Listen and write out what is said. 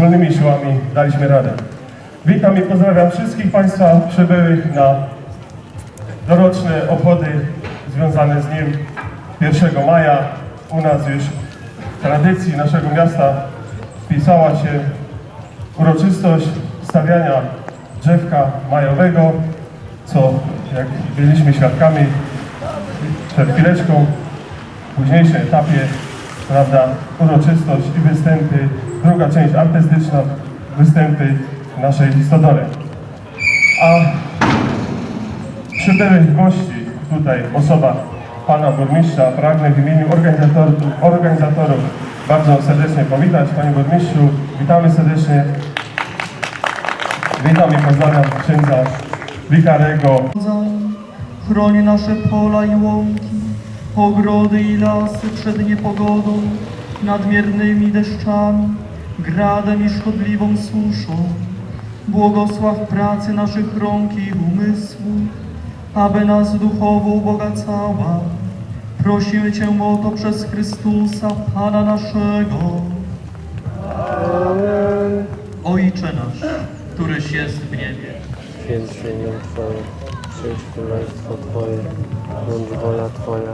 wspólnymi siłami daliśmy radę. Witam i pozdrawiam wszystkich Państwa przybyłych na doroczne obchody związane z nim 1 maja. U nas już w tradycji naszego miasta wpisała się uroczystość stawiania drzewka majowego, co jak byliśmy świadkami przed chwileczką, w późniejszym etapie, prawda, uroczystość i występy, druga część artystyczna, występy naszej stodole. A przybyłych gości, tutaj osoba pana burmistrza, pragnę w imieniu organizatorów, organizatorów bardzo serdecznie powitać. Panie burmistrzu, witamy serdecznie. Witam i pozdrawiam księdza wikarego. Chroni nasze pola i łąki, ogrody i lasy przed niepogodą, nadmiernymi deszczami, gradem i szkodliwą suszą. Błogosław pracy naszych rąk i umysłów, aby nas duchowo ubogacała. Prosimy Cię o to przez Chrystusa, Pana naszego. Ojcze nasz, któryś jest w niebie. Święty imię Twoje, przyjdź królestwo Twoje, bądź wola Twoja,